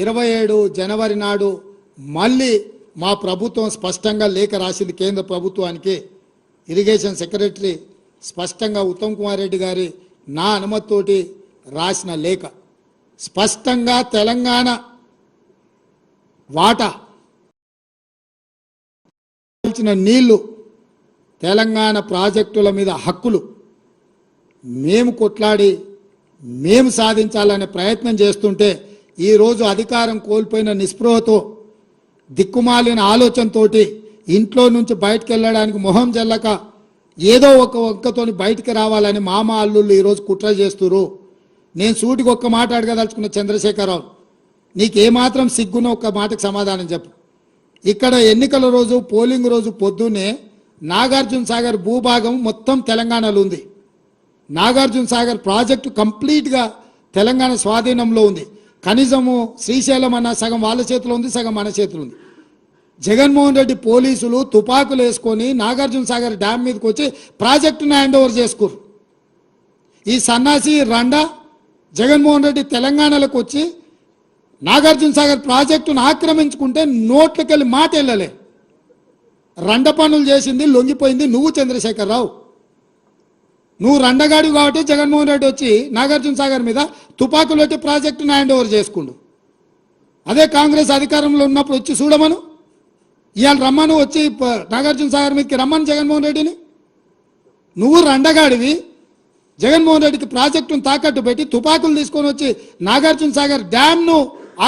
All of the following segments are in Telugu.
ఇరవై ఏడు జనవరి నాడు మళ్ళీ మా ప్రభుత్వం స్పష్టంగా లేఖ రాసింది కేంద్ర ప్రభుత్వానికి. ఇరిగేషన్ సెక్రటరీ స్పష్టంగా ఉత్తమ్ కుమార్ రెడ్డి గారి నా అనుమతితోటి రాసిన లేఖ. స్పష్టంగా తెలంగాణ వాటా ఇచ్చిన నీళ్ళు తెలంగాణ ప్రాజెక్టుల మీద హక్కులు. మేము కొట్లాడి మేము సాధించాలనే ప్రయత్నం చేస్తుంటే ఈరోజు అధికారం కోల్పోయిన నిస్పృహతో దిక్కుమాలిన ఆలోచనతోటి ఇంట్లో నుంచి బయటకు వెళ్ళడానికి మొహం జల్లక ఏదో ఒక ఒక్కతోని బయటికి రావాలని మామ అల్లుళ్ళు ఈరోజు కుట్ర చేస్తురు నేను సూటికి ఒక్క మాట అడగదలుచుకున్న చంద్రశేఖరరావు నీకు ఏమాత్రం సిగ్గున ఒక్క మాటకు సమాధానం చెప్పు. ఇక్కడ ఎన్నికల రోజు పోలింగ్ రోజు పొద్దున్నే నాగార్జున సాగర్ భూభాగం మొత్తం తెలంగాణలో ఉంది. నాగార్జున సాగర్ ప్రాజెక్టు కంప్లీట్గా తెలంగాణ స్వాధీనంలో ఉంది. కనీసము శ్రీశైలం అన్న సగం వాళ్ళ చేతిలో ఉంది సగం మన చేతిలో ఉంది. జగన్మోహన్ రెడ్డి పోలీసులు తుపాకులు వేసుకొని నాగార్జున సాగర్ డ్యామ్ మీదకి వచ్చి ప్రాజెక్టును హ్యాండ్ ఓవర్ చేసుకోరు ఈ సన్నాసి రండా జగన్మోహన్ రెడ్డి తెలంగాణలోకి వచ్చి నాగార్జున సాగర్ ప్రాజెక్టును ఆక్రమించుకుంటే నోట్లకెళ్ళి మాట వెళ్ళలే. రండ పనులు చేసింది లొంగిపోయింది నువ్వు చంద్రశేఖరరావు నువ్వు రండగాడు కాబట్టి జగన్మోహన్ రెడ్డి వచ్చి నాగార్జున సాగర్ మీద తుపాకులు పెట్టి ప్రాజెక్టును హ్యాండ్ ఓవర్ చేసుకుండు. అదే కాంగ్రెస్ అధికారంలో ఉన్నప్పుడు వచ్చి చూడమను. ఇవాళ రమ్మను వచ్చి నాగార్జున సాగర్ మీదకి రమ్మను జగన్మోహన్ రెడ్డిని. నువ్వు రండగాడివి జగన్మోహన్ రెడ్డికి ప్రాజెక్టును తాకట్టు పెట్టి తుపాకులు తీసుకొని వచ్చి నాగార్జున సాగర్ డ్యామ్ను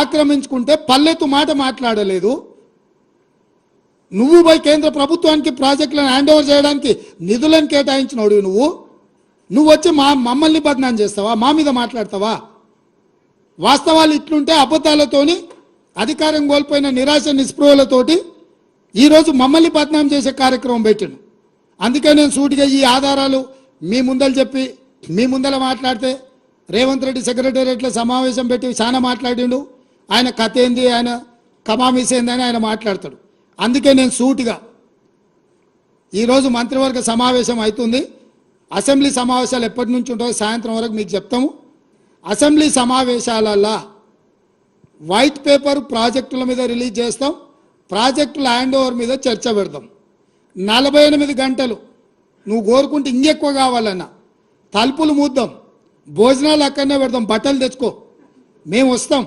ఆక్రమించుకుంటే పల్లెత్తు మాట మాట్లాడలేదు. నువ్వు పోయి కేంద్ర ప్రభుత్వానికి ప్రాజెక్టులను హ్యాండ్ ఓవర్ చేయడానికి నిధులను కేటాయించినోడు నువ్వు. నువ్వు వచ్చి మా మమ్మల్ని బదనాం చేస్తావా? మా మీద మాట్లాడతావా? వాస్తవాలు ఇట్లుంటే అబద్ధాలతోని అధికారం కోల్పోయిన నిరాశ నిస్పృహలతోటి ఈరోజు మమ్మల్ని బదనాం చేసే కార్యక్రమం పెట్టాను అందుకే నేను సూటిగా ఈ ఆధారాలు మీ ముందలు చెప్పి మీ ముందర మాట్లాడితే రేవంత్ రెడ్డి సెక్రటేరియట్లో సమావేశం పెట్టి చాలా మాట్లాడిండు. ఆయన కథ ఏంది? ఆయన కమామిస్ ఏంది? అని ఆయన మాట్లాడతాడు. అందుకే నేను సూటిగా ఈరోజు మంత్రివర్గ సమావేశం అవుతుంది. అసెంబ్లీ సమావేశాలు ఎప్పటి నుంచి ఉంటాయో సాయంత్రం వరకు మీకు చెప్తాము. అసెంబ్లీ సమావేశాలల్లా వైట్ పేపర్ ప్రాజెక్టుల మీద రిలీజ్ చేస్తాం. ప్రాజెక్టుల హ్యాండ్ ఓవర్ మీద చర్చ పెడతాం. నలభై ఎనిమిది గంటలు నువ్వు కోరుకుంటే ఇంకెక్కువ కావాలన్నా. తలుపులు మూద్దాం. భోజనాలు అక్కడనే పెడతాం. బట్టలు తెచ్చుకో. మేము వస్తాం.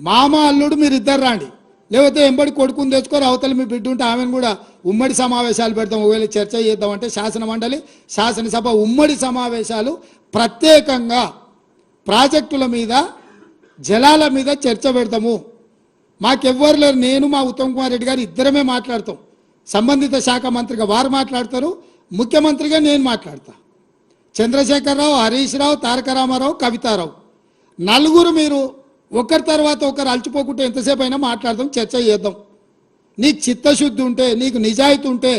మామ అల్లుడు మీరు ఇద్దరు రాండి. లేకపోతే ఎంబడి కొడుకుని తెచ్చుకోరు అవతల మీ బిడ్డ ఉంటే ఆమెను కూడా ఉమ్మడి సమావేశాలు పెడతాం ఒకవేళ చర్చ చేద్దామంటే శాసన మండలి శాసనసభ ఉమ్మడి సమావేశాలు ప్రత్యేకంగా ప్రాజెక్టుల మీద జలాల మీద చర్చ పెడతాము మాకెవ్వరు లేరు నేను మా ఉత్తమ్ కుమార్ రెడ్డి గారు ఇద్దరమే మాట్లాడతాం. సంబంధిత శాఖ మంత్రిగా వారు మాట్లాడతారు ముఖ్యమంత్రిగా నేను మాట్లాడతా. చంద్రశేఖరరావు హరీష్ రావు తారక రామారావు కవితారావు. నలుగురు మీరు ఒకరి తర్వాత ఒకరు అలచిపోకుంటే ఎంతసేపు అయినా మాట్లాడదాం చర్చ చేద్దాం. నీకు చిత్తశుద్ధి ఉంటే నీకు నిజాయితీ ఉంటే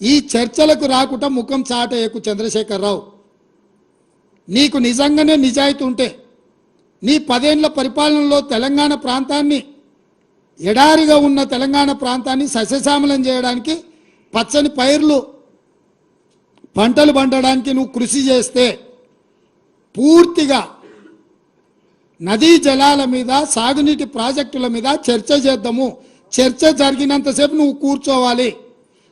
ఈ చర్చలకు రాకుండా ముఖం చాటేయకు చంద్రశేఖరరావు. నీకు నిజంగానే నిజాయితీ ఉంటే నీ పదేళ్ళ పరిపాలనలో తెలంగాణ ప్రాంతాన్ని ఎడారిగా ఉన్న తెలంగాణ ప్రాంతాన్ని సస్యశ్యామలం చేయడానికి పచ్చని పైర్లు పంటలు పండడానికి నువ్వు కృషి చేస్తే పూర్తిగా నదీ జలాల మీద సాగునీటి ప్రాజెక్టుల మీద చర్చ చేద్దాము. చర్చ జరిగినంతసేపు నువ్వు కూర్చోవాలి.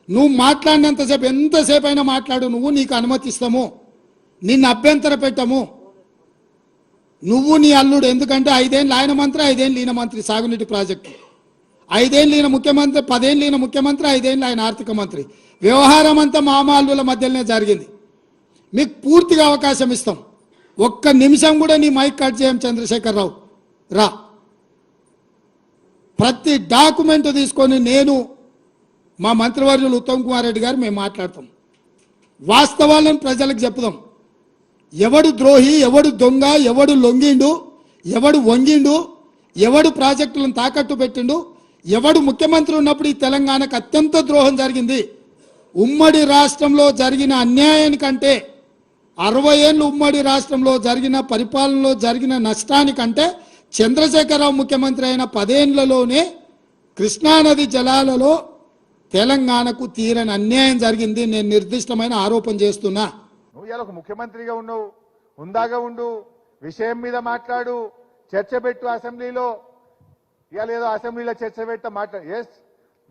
నువ్వు మాట్లాడినంతసేపు ఎంతసేపు అయినా మాట్లాడు నువ్వు నీకు అనుమతిస్తాము. నిన్ను అభ్యంతర పెట్టము. నువ్వు నీ అల్లుడు ఎందుకంటే ఐదేళ్ళు ఆయన మంత్రి ఐదేళ్ళు ఈయన మంత్రి సాగునీటి ప్రాజెక్టు. ఐదేళ్ళు ఈయన ముఖ్యమంత్రి పదేళ్ళు ఈయన ముఖ్యమంత్రి ఐదేళ్ళు ఆయన ఆర్థిక మంత్రి. వ్యవహారం అంతా మామ అల్లుల మధ్యలోనే జరిగింది. మీకు పూర్తిగా అవకాశం ఇస్తాం. ఒక్క నిమిషం కూడా నీ మైక్ కట్ చేయం చంద్రశేఖరరావు రా. ప్రతి డాక్యుమెంట్ తీసుకొని నేను మా మంత్రివర్యులు ఉత్తమ్ కుమార్ రెడ్డి గారు మేము మాట్లాడతాం. వాస్తవాలను ప్రజలకు చెప్దాం. ఎవడు ద్రోహి ఎవడు దొంగ ఎవడు లొంగిండు ఎవడు వంగిండు ఎవడు ప్రాజెక్టులను తాకట్టు పెట్టిండు ఎవడు ముఖ్యమంత్రి ఉన్నప్పుడు ఈ తెలంగాణకు అత్యంత ద్రోహం జరిగింది. ఉమ్మడి రాష్ట్రంలో జరిగిన అన్యాయానికంటే అరవై ఏళ్ళు ఉమ్మడి రాష్ట్రంలో జరిగిన పరిపాలనలో జరిగిన నష్టానికంటే చంద్రశేఖరరావు ముఖ్యమంత్రి అయిన పదేళ్ళలోనే కృష్ణానది జలాలలో తెలంగాణకు తీరని అన్యాయం జరిగింది. నేను నిర్దిష్టమైన ఆరోపణ చేస్తున్నా. నువ్వు ఇలా ఒక ముఖ్యమంత్రిగా ఉండవు హుందాగా ఉండు. విషయం మీద మాట్లాడు. చర్చ పెట్టు అసెంబ్లీలో. ఇలా ఏదో అసెంబ్లీలో చర్చ పెట్ట మాట ఎస్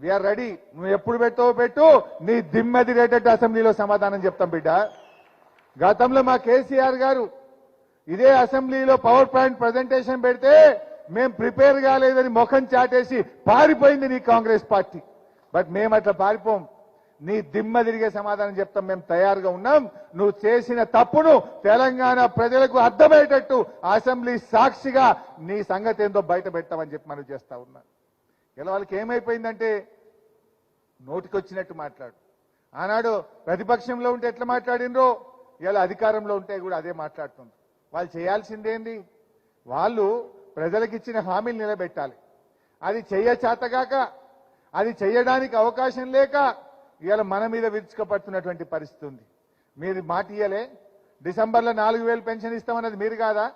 విఆర్ రెడీ నువ్వు ఎప్పుడు పెట్టావో పెట్టు. నీ దిమ్మెదిరేటట్టు అసెంబ్లీలో సమాధానం చెప్తాం బిడ్డ. గతంలో మా కేసీఆర్ గారు ఇదే అసెంబ్లీలో పవర్ పాయింట్ ప్రజెంటేషన్ పెడితే మేం ప్రిపేర్ కాలేదని ముఖం చాటేసి పారిపోయింది నీ కాంగ్రెస్ పార్టీ. బట్ మేము అట్లా పారిపోం. నీ దిమ్మ తిరిగే సమాధానం చెప్తాం. మేము తయారుగా ఉన్నాం. నువ్వు చేసిన తప్పును తెలంగాణ ప్రజలకు అర్థమయ్యేటట్టు అసెంబ్లీ సాక్షిగా నీ సంగతి ఏందో బయట పెట్టామని చెప్పి మనం చేస్తా ఉన్నాం. ఇలా వాళ్ళకి ఏమైపోయిందంటే నోటికొచ్చినట్టు మాట్లాడు. ఆనాడు ప్రతిపక్షంలో ఉంటే ఎట్లా మాట్లాడినరో ఇలా అధికారంలో ఉంటే కూడా అదే మాట్లాడుతుంది. వాళ్ళు చేయాల్సిందేంది? వాళ్ళు ప్రజలకు ఇచ్చిన హామీలు నిలబెట్టాలి. అది చెయ్య చేతగాక అది చెయ్యడానికి అవకాశం లేక ఇవాళ మన మీద విరుచుకపడుతున్నటువంటి పరిస్థితి ఉంది. మీరు మాట ఇయ్యలే. డిసెంబర్లో నాలుగు వేలు పెన్షన్ ఇస్తామన్నది మీరు కాదా?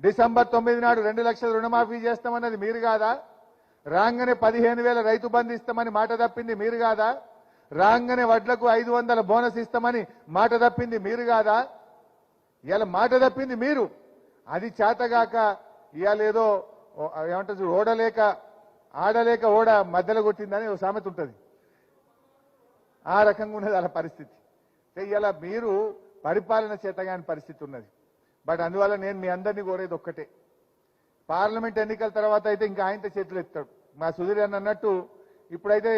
డిసెంబర్ తొమ్మిది నాడు రెండు లక్షల రుణమాఫీ చేస్తామన్నది మీరు కాదా? రాగానే పదిహేను వేల రైతు బంధు ఇస్తామని మాట తప్పింది మీరు కాదా? రాగానే వడ్లకు ఐదు వందల బోనస్ ఇస్తామని మాట తప్పింది మీరు కాదా? ఇవాళ మాట తప్పింది మీరు. అది చేతగాక ఇవాళ ఏదో ఏమంటారు ఓడలేక ఆడలేక ఓడ మధ్యలో కొట్టిందని ఒక సామెత ఉంటుంది. ఆ రకంగా ఉన్నది అలా పరిస్థితి. ఇలా మీరు పరిపాలన చేతగాని పరిస్థితి ఉన్నది. బట్ అందువల్ల నేను మీ అందరినీ కోరేది ఒక్కటే. పార్లమెంట్ ఎన్నికల తర్వాత అయితే ఇంకా ఆయనతో చేతులు ఎత్తాడు మా సుధీర్ అని అన్నట్టు ఇప్పుడైతే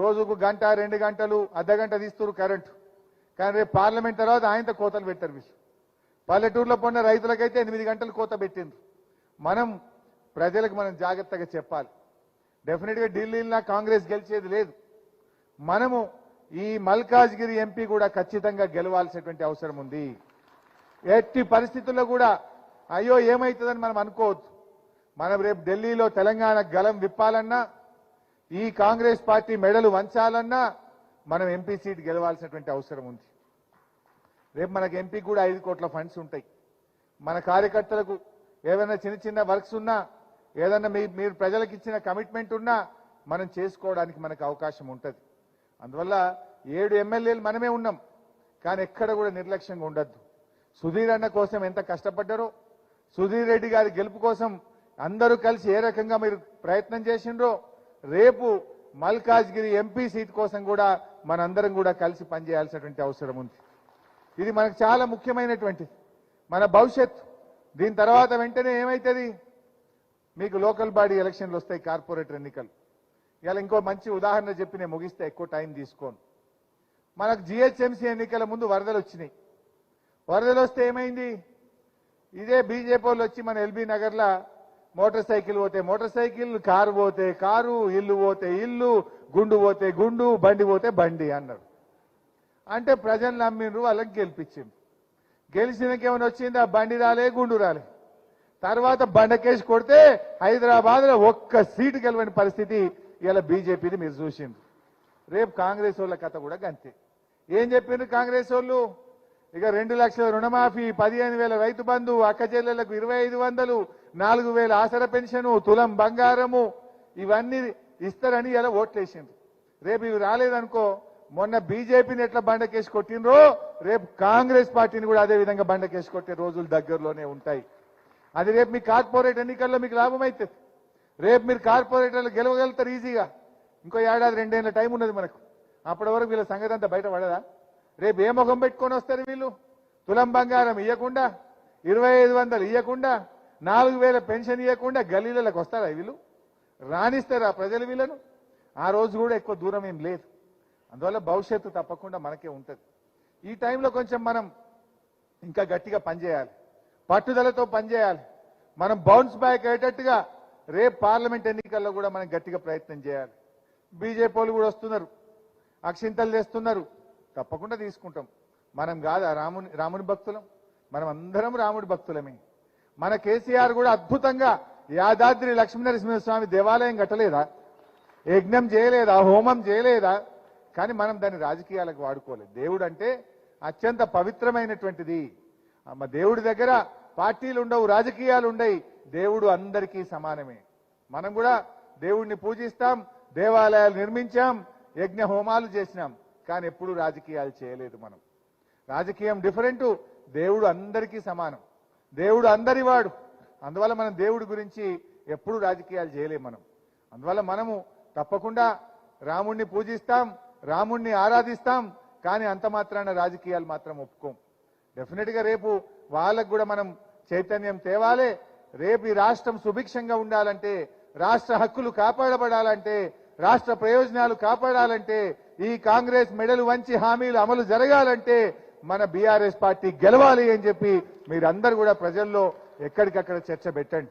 రోజుకు గంట రెండు గంటలు అర్ధ గంట తీస్తున్నారు కరెంటు. కానీ రేపు పార్లమెంట్ తర్వాత ఆయనతో కోతలు పెట్టారు మీరు. పల్లెటూరులో పొన్న రైతులకైతే ఎనిమిది గంటలు కోత పెట్టింది మనం ప్రజలకు మనం జాగ్రత్తగా చెప్పాలి. డెఫినెట్గా ఢిల్లీలో కాంగ్రెస్ గెలిచేది లేదు. మనము ఈ మల్కాజ్గిరి ఎంపీ కూడా ఖచ్చితంగా గెలవాల్సినటువంటి అవసరం ఉంది. ఎట్టి పరిస్థితుల్లో కూడా అయ్యో ఏమవుతుందని మనం అనుకోవద్దు. మనం రేపు ఢిల్లీలో తెలంగాణ గలం విప్పాలన్నా ఈ కాంగ్రెస్ పార్టీ మెడలు వంచాలన్నా మనం ఎంపీ సీట్ గెలవాల్సినటువంటి అవసరం ఉంది. రేపు మనకు ఎంపీ కూడా ఐదు కోట్ల ఫండ్స్ ఉంటాయి. మన కార్యకర్తలకు ఏదైనా చిన్న చిన్న వర్క్స్ ఉన్నా ఏదైనా మీ మీరు ప్రజలకు ఇచ్చిన కమిట్మెంట్ ఉన్నా మనం చేసుకోవడానికి మనకు అవకాశం ఉంటుంది. అందువల్ల ఏడు ఎమ్మెల్యేలు మనమే ఉన్నాం కానీ ఎక్కడ కూడా నిర్లక్ష్యంగా ఉండద్దు. సుధీర్ అన్న కోసం ఎంత కష్టపడ్డారో సుధీర్ రెడ్డి గారి గెలుపు కోసం అందరూ కలిసి ఏ రకంగా మీరు ప్రయత్నం చేసిండ్రో రేపు మల్కాజ్గిరి ఎంపీ సీట్ కోసం కూడా మనందరం కూడా కలిసి పనిచేయాల్సినటువంటి అవసరం ఉంది. ఇది మనకు చాలా ముఖ్యమైనటువంటి మన భవిష్యత్. దీని తర్వాత వెంటనే ఏమవుతుంది మీకు లోకల్ బాడీ ఎలక్షన్లు వస్తాయి కార్పొరేటర్ ఎన్నికలు. ఇలా ఇంకో మంచి ఉదాహరణ చెప్పి నేను ముగిస్తే ఎక్కువ టైం తీసుకోను. మనకు జిహెచ్ఎంసీ ఎన్నికల ముందు వరదలు వచ్చినాయి. వరదలు వస్తే ఏమైంది? ఇదే బీజేపీ వాళ్ళు వచ్చి మన ఎల్బీ నగర్లో మోటార్ సైకిల్ పోతే మోటార్ సైకిల్ కారు పోతే కారు ఇల్లు పోతే ఇల్లు గుండు పోతే గుండు బండి పోతే బండి అన్నారు. అంటే ప్రజలు నమ్మిండ్రు వాళ్ళకి గెలిపించింది గెలిచినాక ఏమైనా వచ్చిందా? బండి రాలే గుండు రాలే. తర్వాత బండకేసి కొడితే హైదరాబాద్లో ఒక్క సీటు గెలవని పరిస్థితి ఇలా బీజేపీని మీరు చూసింది రేపు కాంగ్రెస్ వాళ్ళ కథ కూడా గంతే. ఏం చెప్పిండ్రు కాంగ్రెస్ వాళ్ళు? ఇక రెండు లక్షల రుణమాఫీ పదిహేను వేల రైతు బంధు అక్క చెల్లెలకు ఇరవై ఐదు వందలు నాలుగు వేల ఆసర పెన్షను తులం బంగారము ఇవన్నీ ఇస్తారని ఇలా ఓట్లేసిండ్రు. రేపు ఇవి రాలేదనుకో మొన్న బీజేపీని ఎట్లా బండకేసి కొట్టినరో రేపు కాంగ్రెస్ పార్టీని కూడా అదే విధంగా బండకేసి కొట్టే రోజులు దగ్గరలోనే ఉంటాయి. అది రేపు మీ కార్పొరేట్ ఎన్నికల్లో మీకు లాభం అవుతుంది రేపు మీరు కార్పొరేటర్లు గెలవగలుగుతారు ఈజీగా. ఇంకో ఏడాది రెండేళ్ళ టైం ఉన్నది మనకు. అప్పటి వరకు వీళ్ళ సంగతి అంతా బయట పడదా? రేపు ఏ ముఖం పెట్టుకొని వస్తారు వీళ్ళు? తులం బంగారం ఇవ్వకుండా ఇరవై ఐదు వందలు ఇవ్వకుండా నాలుగు వేల పెన్షన్ ఇవ్వకుండా గల్లీలకు వస్తారా వీళ్ళు? రాణిస్తారా ప్రజలు వీళ్ళను? ఆ రోజు కూడా ఎక్కువ దూరం ఏం లేదు. అందువల్ల భవిష్యత్తు తప్పకుండా మనకే ఉంటుంది. ఈ టైంలో కొంచెం మనం ఇంకా గట్టిగా పనిచేయాలి. పట్టుదలతో పనిచేయాలి. మనం బౌన్స్ బ్యాక్ అయ్యేటట్టుగా రేపు పార్లమెంట్ ఎన్నికల్లో కూడా మనం గట్టిగా ప్రయత్నం చేయాలి. బీజేపీ వాళ్ళు కూడా వస్తున్నారు. అక్షింతలు తెస్తున్నారు. తప్పకుండా తీసుకుంటాం. మనం కాదా రాముని రాముని భక్తులం. మనం అందరం రాముడి భక్తులమే. మన కేసీఆర్ కూడా అద్భుతంగా యాదాద్రి లక్ష్మీనరసింహస్వామి దేవాలయం కట్టలేదా? యజ్ఞం చేయలేదా? హోమం చేయలేదా? కానీ మనం దాన్ని రాజకీయాలకు వాడుకోలేదు. దేవుడు అంటే అత్యంత పవిత్రమైనటువంటిది. అమ్మ దేవుడి దగ్గర పార్టీలు ఉండవు రాజకీయాలు ఉండయి దేవుడు అందరికీ సమానమే. మనం కూడా దేవుడిని పూజిస్తాం దేవాలయాలు నిర్మించాం యజ్ఞ హోమాలు చేసినాం. కానీ ఎప్పుడు రాజకీయాలు చేయలేదు మనం. రాజకీయం డిఫరెంట్. దేవుడు అందరికీ సమానం. దేవుడు అందరివాడు. అందువల్ల మనం దేవుడి గురించి ఎప్పుడు రాజకీయాలు చేయలేము మనం. అందువల్ల మనము తప్పకుండా రాముణ్ణి పూజిస్తాం రాముణ్ణి ఆరాధిస్తాం కానీ అంత మాత్రాన రాజకీయాలు మాత్రం ఒప్పుకోం. డెఫినెట్గా రేపు వాళ్ళకు కూడా మనం చైతన్యం తేవాలి. రేపు ఈ రాష్ట్రం సుభిక్షంగా ఉండాలంటే రాష్ట్ర హక్కులు కాపాడబడాలంటే రాష్ట్ర ప్రయోజనాలు కాపాడాలంటే ఈ కాంగ్రెస్ మెడలు వంచి హామీలు అమలు జరగాలంటే మన బీఆర్ఎస్ పార్టీ గెలవాలి అని చెప్పి మీరందరూ కూడా ప్రజల్లో ఎక్కడికక్కడ చర్చ పెట్టండి.